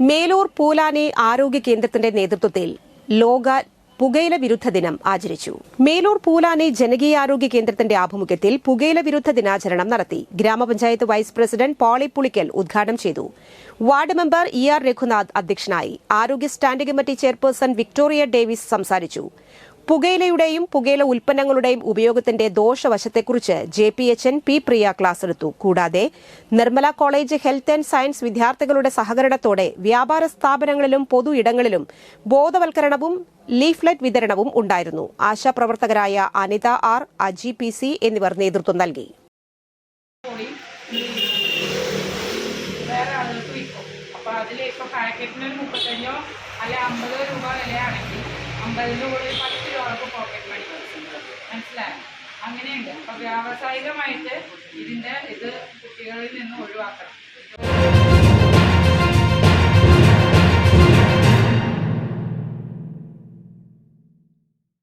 മേലൂർ പൂലാനി ആരോഗ്യ കേന്ദ്രത്തിന്റെ നേതൃത്വത്തിൽ ലോക പുകയില വിരുദ്ധ ദിനം ആചരിച്ചു. മേലൂർ പൂലാനി ജനകീയാരോഗ്യ കേന്ദ്രത്തിന്റെ ആഭിമുഖ്യത്തിൽ പുകയില വിരുദ്ധ ദിനാചരണം നടത്തി ഗ്രാമപഞ്ചായത്ത് വൈസ് പ്രസിഡന്റ് പോളി പുളിക്കൽ ഉദ്ഘാടനം ചെയ്തു. Ward member E R Raghunath അധ്യക്ഷനായി ആരോഗ്യ standing committee chairperson Victoria Davis സംസാരിച്ചു. പുകയിലയുടെയും പുകയില ഉൽപ്പന്നങ്ങളുടെയും ഉപയോഗത്തിന്റെ ദോഷവശത്തെക്കുറിച്ച് J P H N P Priya class എടുത്തു കൂടാതെ Nirmala college health and science വിദ്യാർത്ഥികളുടെ സഹകരണത്തോടെ വ്യാപാര സ്ഥാപനങ്ങളിലും പൊതു ഇടങ്ങളിലും ബോധവൽക്കരണവും ലീഫ്ലെറ്റ് വിതരണവും ഉണ്ടായിരുന്നു. ആശാപ്രവർത്തകരായ Anitha R Aji P C എന്നിവർ നേതൃത്വം നൽകി. അപ്പോൾ മുപ്പത്തഞ്ചോ അല്ലെ അമ്പതോ രൂപ വിലയാണെങ്കിൽ അമ്പതിന്റെ കൂടെ രൂപക്ക് പോക്കറ്റ് മണി മനസ്സിലായോ? അങ്ങനെയുണ്ട്. അപ്പോൾ വ്യാവസായികമായിട്ട് ഇതിന്റെ ഇത് കുട്ടികളിൽ നിന്ന് ഒഴിവാക്കണം.